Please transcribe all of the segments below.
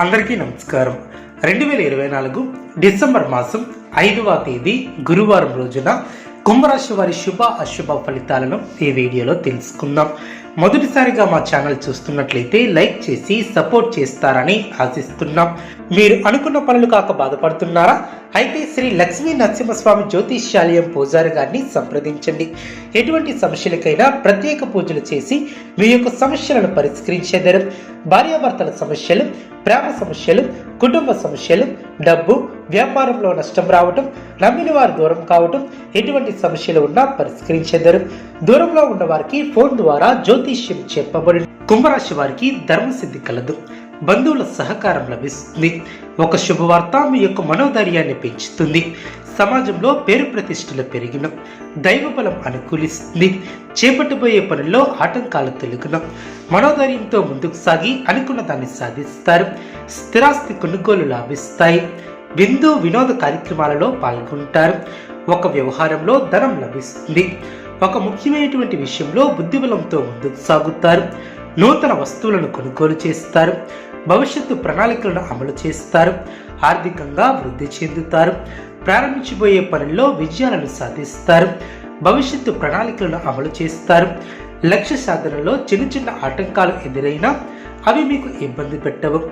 అందరికీ నమస్కారం. రెండు వేల ఇరవై నాలుగు డిసెంబర్ మాసం ఐదవ తేదీ గురువారం రోజున కుంభరాశి వారి శుభ అశుభ ఫలితాలను ఈ వీడియోలో తెలుసుకుందాం. మొదటిసారిగా మా ఛానల్ చూస్తున్నట్లయితే లైక్ చేసి సపోర్ట్ చేస్తారని ఆశిస్తున్నాం. మీరు అనుకున్న పనులు కాక బాధపడుతున్నారా? అయితే శ్రీ లక్ష్మీ నరసింహస్వామి జ్యోతిష్యాలయం పూజారి గారిని సంప్రదించండి. ఎటువంటి సమస్యలకైనా ప్రత్యేక పూజలు చేసి మీ యొక్క సమస్యలను పరిష్కరించేదారు. భార్యాభర్తల సమస్యలు ప్రేమ సమస్యలు కుటుంబ సమస్యలు డబ్బు వ్యాపారంలో నష్టం రావటం నమ్మిన వారు దూరం కావటం ఎటువంటి సమస్యలు ఉన్నా పరిష్కరించేదరు. దూరంలో ఉన్న వారికి ఫోన్ ద్వారా జ్యోతిష్యం చెప్పబడి కుంభరాశి వారికి ధర్మసిద్ధి కలదు. బంధువుల సహకారం లభిస్తుంది. ఒక శుభవార్త మీ యొక్క మనోధైర్యాన్ని పెంచుతుంది. సమాజంలో పేరు ప్రతిష్టలు పెరిగిన. దైవబలం అనుకూలిస్తుంది. చేపట్టబోయే పనుల్లో ఆటంకాలు తొలగిన. మనోధైర్యంతో ముందుకు సాగి అనుకున్న దాన్ని సాధిస్తారు. స్థిరాస్తి కొనుగోలు లాభిస్తాయి. విందు వినోద కార్యక్రమాలలో పాల్గొంటారు. ఒక వ్యవహారంలో ధనం లభిస్తుంది. ఒక ముఖ్యమైనటువంటి విషయంలో బుద్ధిబలంతో ముందుకు సాగుతారు. నూతన వస్తువులను కొనుగోలు చేస్తారు. భవిష్యత్తు ప్రణాళికలను అమలు చేస్తారు. ఆర్థికంగా వృద్ధి చెందుతారు. ప్రారంభించబోయే పనుల్లో విజయాలను సాధిస్తారు. భవిష్యత్తు ప్రణాళికలను అమలు చేస్తారు. లక్ష్య సాధనలో చిన్న చిన్న ఆటంకాలు ఎదురైనా అవి మీకు ఇబ్బంది పెట్టవు.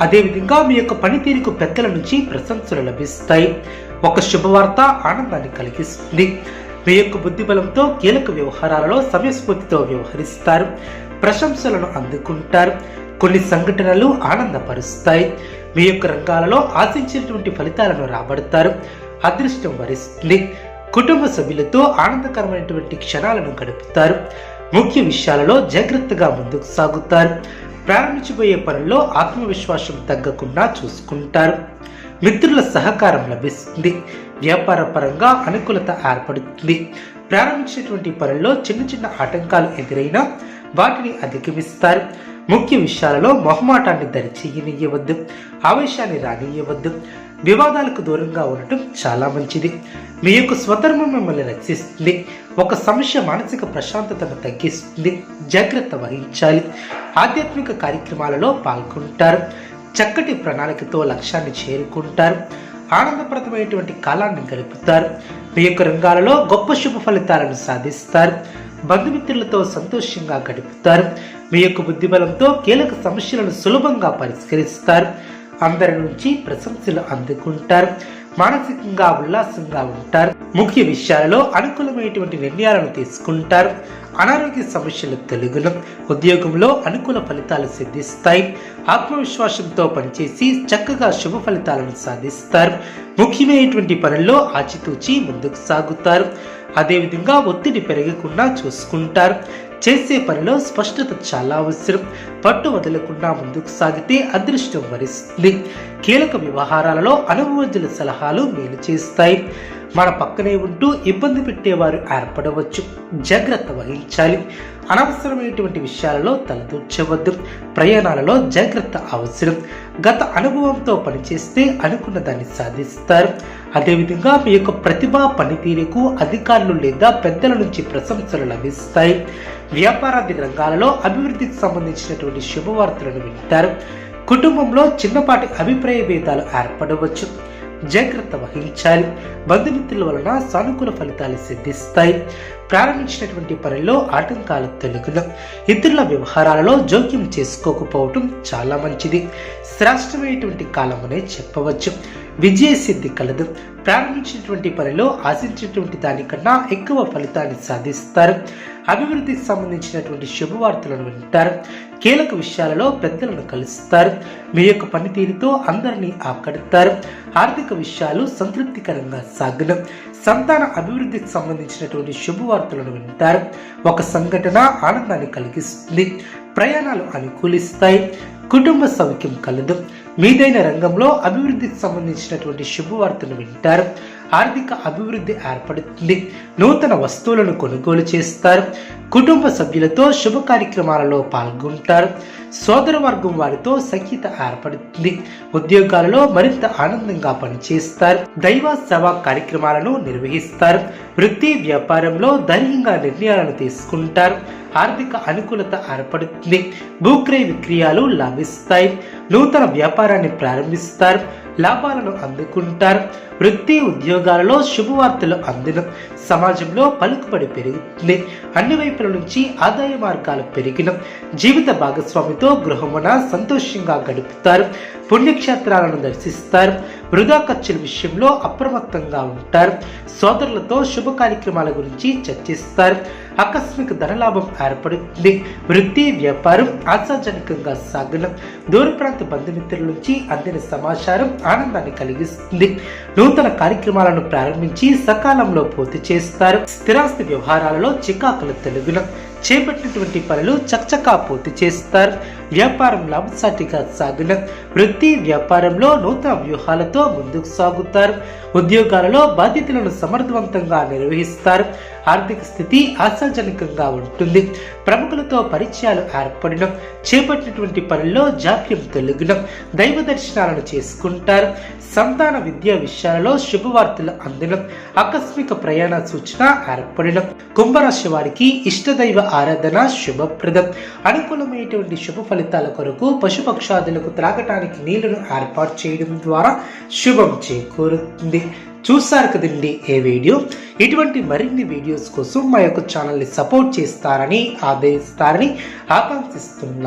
అదేవిధంగా మీ యొక్క పనితీరుకు పెద్దల నుంచి ప్రశంసలు లభిస్తాయి. ఒక శుభవార్త ఆనందాన్ని కలిగిస్తుంది. మీ యొక్క బుద్ధిబలంతో కీలక వ్యవహారాలలో సమయస్ఫూర్తితో వ్యవహరిస్తారు. ప్రశంసలను అందుకుంటారు. కొన్ని సంఘటనలు ఆనందపరుస్తాయి. మీ యొక్క రంగాలలో ఆశించినటువంటి ఫలితాలను రాబడతారు. అదృష్టం వరిస్తుంది. కుటుంబ సభ్యులతో ఆనందకరమైనటువంటి క్షణాలను గడుపుతారు. ముఖ్య విషయాలలో జాగ్రత్తగా ముందుకు సాగుతారు. ప్రారంభించబోయే పనుల్లో ఆత్మవిశ్వాసం తగ్గకుండా చూసుకుంటారు. మిత్రుల సహకారం లభిస్తుంది. వ్యాపార పరంగా అనుకూలత ఏర్పడుతుంది. ప్రారంభించినటువంటి పనుల్లో చిన్న చిన్న ఆటంకాలు ఎదురైనా వాటిని అధిగమిస్తారు. ముఖ్య విషయాలలో మొహమాటాన్ని దరిచేయనివ్వద్దు ఆవేశాన్ని రానియ్యవద్దు. వివాదాలకు దూరంగా ఉండటం చాలా మంచిది. మీ యొక్క స్వధర్మం మిమ్మల్ని రక్షిస్తుంది. ఒక సమస్య మానసిక ప్రశాంతతను తగ్గిస్తుంది. జాగ్రత్త వహించాలి. ఆధ్యాత్మిక కార్యక్రమాలలో పాల్గొంటారు. చక్కటి ప్రణాళికతో లక్ష్యాన్ని చేరుకుంటారు. ఆనందప్రదమైనటువంటి కాలాన్ని గడుపుతారు. మీ యొక్క రంగాలలో గొప్ప శుభ ఫలితాలను సాధిస్తారు. బంధుమిత్రులతో సంతోషంగా గడుపుతారు. మీ యొక్క బుద్ధిబలంతో కీలక సమస్యలను సులభంగా పరిష్కరిస్తారు. అందరి నుంచి ప్రశంసలు అందుకుంటారు. మానసికంగా ఉల్లాసంగా ఉంటారు. ముఖ్య విషయాలలో అనుకూలమైనటువంటి నిర్ణయాలను తీసుకుంటారు. అనారోగ్య సమస్యలు తెలుగును. ఉద్యోగంలో అనుకూల ఫలితాలు సిద్ధిస్తాయి. ఆత్మవిశ్వాసంతో పనిచేసి చక్కగా శుభ ఫలితాలను సాధిస్తారు. ముఖ్యమైనటువంటి పనుల్లో ఆచితూచి ముందుకు సాగుతారు. అదేవిధంగా ఒత్తిడి పెరగకుండా చూసుకుంటారు. చేసే పనిలో స్పష్టత చాలా అవసరం. పట్టు వదలకుండా ముందుకు సాగితే అదృష్టం వరిస్తుంది. కీలక వ్యవహారాలలో అనుభవజ్ఞుల సలహాలు మేలు చేస్తాయి. మన పక్కనే ఉంటూ ఇబ్బంది పెట్టేవారు ఏర్పడవచ్చు. జాగ్రత్త వహించాలి. అనవసరమైనటువంటి విషయాలలో తలదూర్చవద్దు. ప్రయాణాలలో జాగ్రత్త అవసరం. గత అనుభవంతో పనిచేస్తే అనుకున్న దాన్ని సాధిస్తారు. అదేవిధంగా మీ యొక్క ప్రతిభా పనితీరుకు అధికారులు లేదా పెద్దల నుంచి ప్రశంసలు లభిస్తాయి. వ్యాపారాది రంగాలలో అభివృద్ధికి సంబంధించినటువంటి శుభవార్తలను వింటారు. కుటుంబంలో చిన్నపాటి అభిప్రాయ భేదాలు ఏర్పడవచ్చు. జాగ్రత్త వహించాలి. బంధుమిత్రుల వలన సానుకూల ఫలితాలు సిద్ధిస్తాయి. ప్రారంభించినటువంటి పనిలో ఆటంకాలు తొలగును. ఇతరుల వ్యవహారాలలో జోక్యం చేసుకోకపోవటం చాలా మంచిది. శ్రేష్టమైనటువంటి కాలమనే చెప్పవచ్చు. విజయ సిద్ధి కలదు. ప్రారంభించినటువంటి పనిలో ఆశించినటువంటి దానికన్నా ఎక్కువ ఫలితాన్ని సాధిస్తారు. అభివృద్ధికి సంబంధించినటువంటి శుభవార్తలను వింటారు. కీలక విషయాలలో పెద్దలను కలుస్తారు. మీ యొక్క పనితీరుతో అందరినీ ఆకడతారు. ఆర్థిక విషయాలు సంతృప్తికరంగా సాగును. సంతాన అభివృద్ధికి సంబంధించినటువంటి శుభవార్తలను వింటారు. ఒక సంఘటన ఆనందాన్ని కలిగిస్తుంది. ప్రయాణాలు అనుకూలిస్తాయి. కుటుంబ సౌఖ్యం కలదు. మీదైన రంగంలో అభివృద్ధికి సంబంధించినటువంటి శుభవార్తను వింటారు. ఆర్థిక అభివృద్ధి ఏర్పడుతుంది. నూతన వస్తువులను కొనుగోలు చేస్తారు. కుటుంబ సభ్యులతో శుభ కార్యక్రమాలలో పాల్గొంటారు. సోదర వర్గం వారితో సఖ్యత ఏర్పడుతుంది. ఉద్యోగాలలో మరింత ఆనందంగా పనిచేస్తారు. దైవ సేవా కార్యక్రమాలను నిర్వహిస్తారు. వృత్తి వ్యాపారంలో ధైర్యంగా నిర్ణయాలను తీసుకుంటారు. ఆర్థిక అనుకూలత ఏర్పడుతుంది. భూక్రయ విక్రయాలు లాభిస్తాయి. నూతన వ్యాపారాన్ని ప్రారంభిస్తారు. లాభాలను అందుకుంటారు. వృత్తి ఉద్యోగాలలో శుభవార్తలు అందిన సమాజంలో పలుకుబడి పెరుగుతుంది అన్ని వైపుల నుంచి ఆదాయ మార్గాలు పెరిగిన. జీవిత భాగస్వామితో గృహమున సంతోషంగా గడుపుతారు. పుణ్యక్షేత్రాలను దర్శిస్తారు. వృధా ఖర్చుల విషయంలో అప్రమత్తంగా ఉంటారు. సోదరులతో శుభ కార్యక్రమాల గురించి చర్చిస్తారు. ఆకస్మిక ధనలాభం ఏర్పడుతుంది వృత్తి వ్యాపారం ఆశాజనకంగా సాగడం దూర ప్రాంత బంధుమిత్రుల నుంచి అందిన సమాచారం ఆనందాన్ని కలిగిస్తుంది. నూతన కార్యక్రమాలను ప్రారంభించి సకాలంలో పూర్తి చేస్తారు. స్థిరాస్తి వ్యవహారాలలో చికాకులు తెలుగులం చేపట్టినటువంటి పనులు చకచకా పూర్తి చేస్తారు. వ్యాపారం లాభసాటిగా సాగిన వృత్తి వ్యాపారంలో నూతన వ్యూహాలతో ముందుకు సాగుతారు. ఉద్యోగాలలో బాధ్యతలను సమర్థవంతంగా నిర్వహిస్తారు. ఆర్థిక స్థితి ఆశాజనకంగా ఉంటుంది. ప్రముఖులతో పరిచయాలు ఏర్పడిన చేపట్టినటువంటి పనుల్లో జాప్యం తొలగిన దైవ దర్శనాలను చేసుకుంటారు. సంతాన విద్యా విషయాలలో శుభవార్తలు అందిన ఆకస్మిక ప్రయాణ సూచన ఏర్పడిన కుంభరాశి వారికి ఇష్టదైవ ఆరాధన శుభప్రదం. అనుకూలమైనటువంటి శుభ ఫలితాల కొరకు పశుపక్షాదులకు త్రాగటానికి నీళ్ళను ఏర్పాటు చేయడం ద్వారా శుభం చేకూరుతుంది. చూసారు కదండి ఏ వీడియో? ఇటువంటి మరిన్ని వీడియోస్ కోసం మా యొక్క ఛానల్ని సపోర్ట్ చేస్తారని ఆదేశిస్తారని ఆకాంక్షిస్తున్నాను.